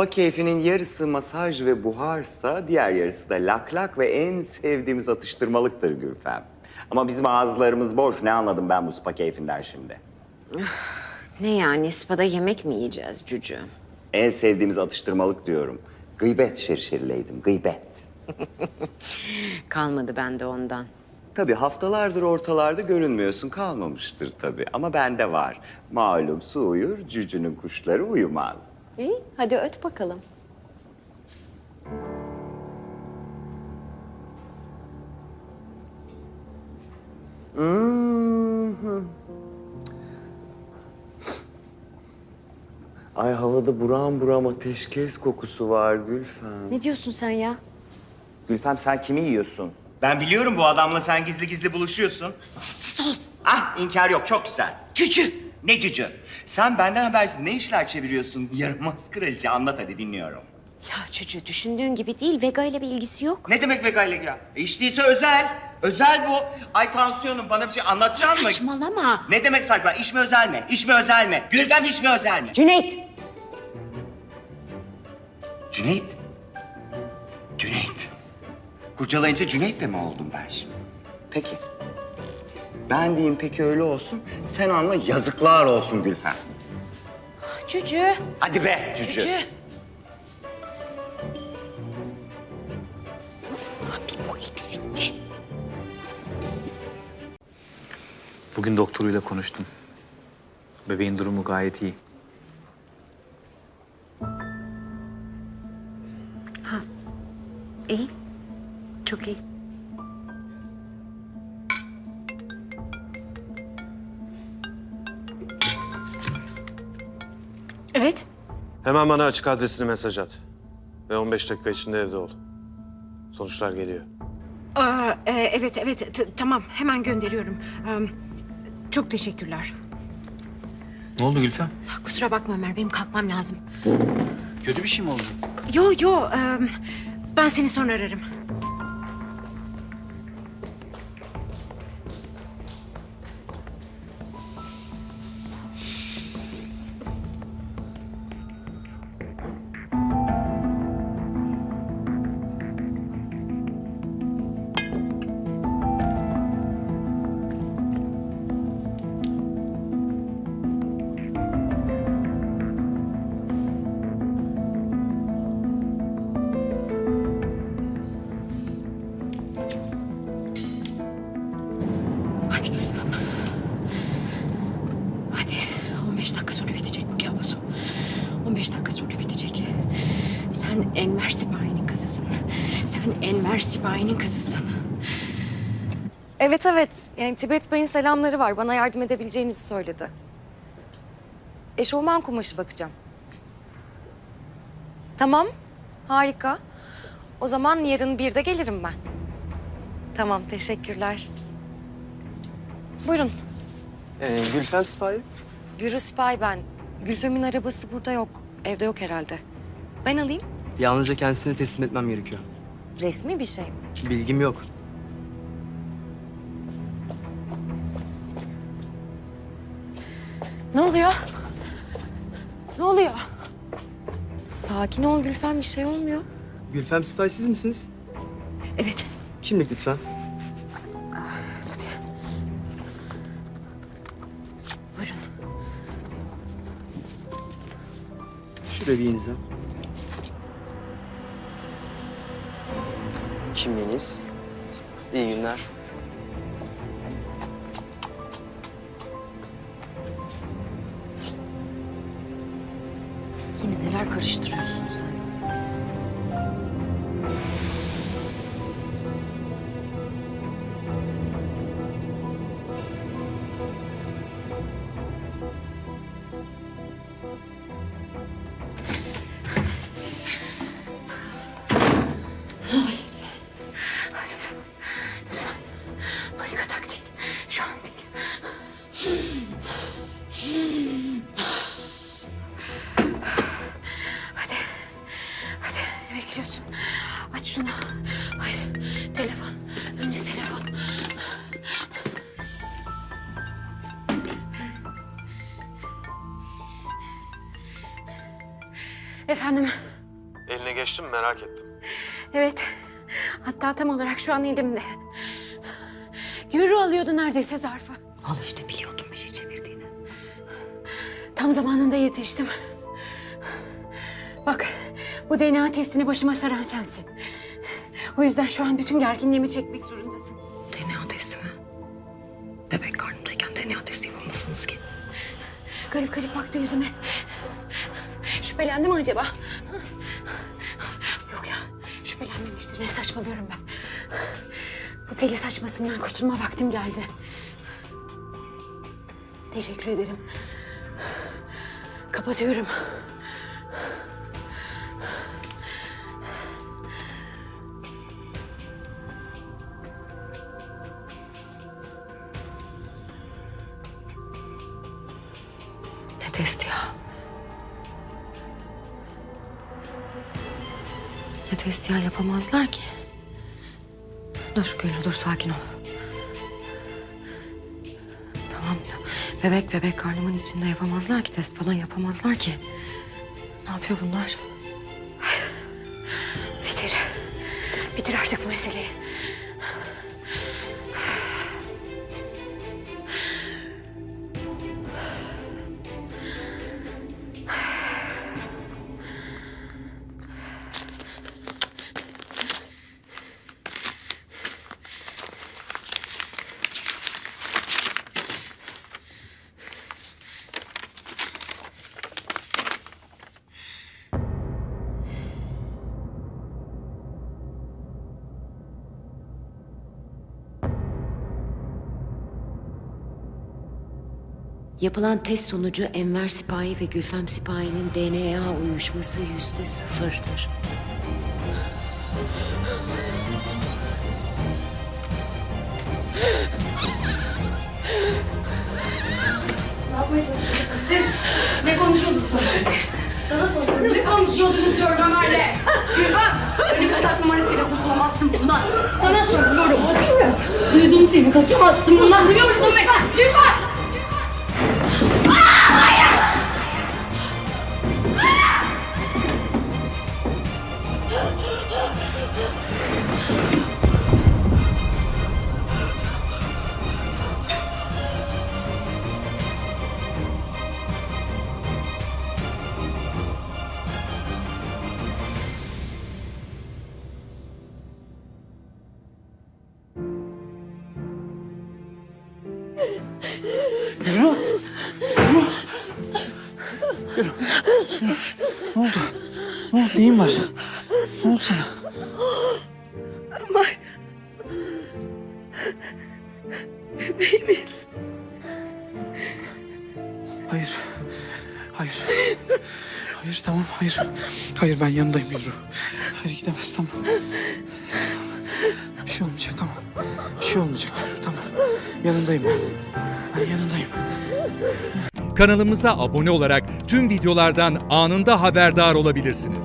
Spa keyfinin yarısı masaj ve buharsa diğer yarısı da lak lak ve en sevdiğimiz atıştırmalıktır Gülfem. Ama bizim ağızlarımız boş. Ne anladım ben bu spa keyfinden şimdi? Ne yani spada yemek mi yiyeceğiz Cücü? En sevdiğimiz atıştırmalık diyorum. Gıybet şerşerileydim, gıybet. Kalmadı bende ondan. Tabii haftalardır ortalarda görünmüyorsun kalmamıştır tabii. Ama bende var. Malum su uyur, cücünün kuşları uyumaz. İyi hadi öt bakalım. Ay havada buram buram ateşkes kokusu var Gülfem. Ne diyorsun sen ya? Gülfem sen kimi yiyorsun? Ben biliyorum bu adamla sen gizli gizli buluşuyorsun. Sessiz ol. Ah inkar yok çok güzel. Cücü. Ne cücü? Sen benden habersiz ne işler çeviriyorsun? Yaramaz kraliçe anlat hadi dinliyorum. Ya Cücü düşündüğün gibi değil Vega ile bir ilgisi yok. Ne demek Vega ile ya? E İş değilse özel. Özel bu. Ay tansiyonum bana bir şey anlatacak mı? Saçmalama. Ne demek saçma? İş mi özel mi? İş mi özel mi? Gülfem iş mi özel mi? Cüneyt. Cüneyt. Cüneyt. Kurcalayınca Cüneyt de mi oldum ben şimdi? Peki. Ben diyeyim peki öyle olsun. Sen anla yazıklar olsun Gülfem. Cücü. Hadi be cücü. Cücü. Bir bu eksikti. Bugün doktoruyla konuştum. Bebeğin durumu gayet iyi. İyi. Çok iyi. Evet. Hemen bana açık adresini mesaj at. Ve 15 dakika içinde evde ol. Sonuçlar geliyor. Aa, e, evet evet t- tamam hemen gönderiyorum. Am, çok teşekkürler. Ne oldu Gülfem? Kusura bakma Ömer benim kalkmam lazım. Kötü bir şey mi oldu? Yo yo em, ben seni sonra ararım. Sen Enver Sipahi'nin kızısın. Evet evet. Yani Tibet Bey'in selamları var. Bana yardım edebileceğinizi söyledi. Eşofman kumaşı bakacağım. Tamam. Harika. O zaman yarın bir de gelirim ben. Tamam, teşekkürler. Buyurun. Ee, Gülfem Sipahi? Gürü Sipay ben. Gülfem'in arabası burada yok. Evde yok herhalde. Ben alayım. Yalnızca kendisini teslim etmem gerekiyor. Resmi bir şey mi? Bilgim yok. Ne oluyor? Ne oluyor? Sakin ol Gülfem, bir şey olmuyor. Gülfem Sipahi siz misiniz? Evet. Kimlik lütfen. Buyurun. Şuraya bir imza. Kimliğiniz. İyi günler. Hadi. Hadi. Ne bekliyorsun? Aç şunu. Hayır. Telefon. Önce telefon. Efendim. geçti mi merak ettim. Evet. Hatta tam olarak şu an elimde. Yürü alıyordu neredeyse zarfı. Al işte çevirdiğini. Tam zamanında yetiştim. Bak bu DNA testini başıma saran sensin. O yüzden şu an bütün gerginliğimi çekmek zorundasın. DNA testi mi? Bebek karnımdayken DNA testi yapamazsınız ki. Garip garip baktı yüzüme. Şüphelendi mi acaba? Yok ya, şüphelenmemiştir. Ne saçmalıyorum ben. Bu deli saçmasından kurtulma vaktim geldi. Teşekkür ederim. Kapatıyorum. Ne testi ya? Ne testi ya yapamazlar ki. Dur Gülü dur sakin ol. Bebek bebek karnımın içinde yapamazlar ki test falan yapamazlar ki. Ne yapıyor bunlar? Bitir. Bitir artık bu meseleyi. Yapılan test sonucu Enver Sipahi ve Gülfem Sipahi'nin DNA uyuşması yüzde sıfırdır. Ne konuşuyordunuz Ömer'le? Sana soruyorum. Ne konuşuyordunuz diyorum Ömer'le? Gülfem, panik atak numarasıyla kurtulamazsın bundan. Sana soruyorum. Duydum seni, kaçamazsın bundan. Duyuyor musun beni? Gülfem! Ne oldu? Neyin var? Ne oldu sana? Bebeğimiz. Hayır. Hayır. Hayır tamam hayır. Hayır ben yanındayım Yürü. Hayır gidemez tamam. Tamam. Bir şey olmayacak tamam. Bir şey olmayacak Yürü tamam. Yanındayım ben. Ben yanındayım. Kanalımıza abone olarak tüm videolardan anında haberdar olabilirsiniz.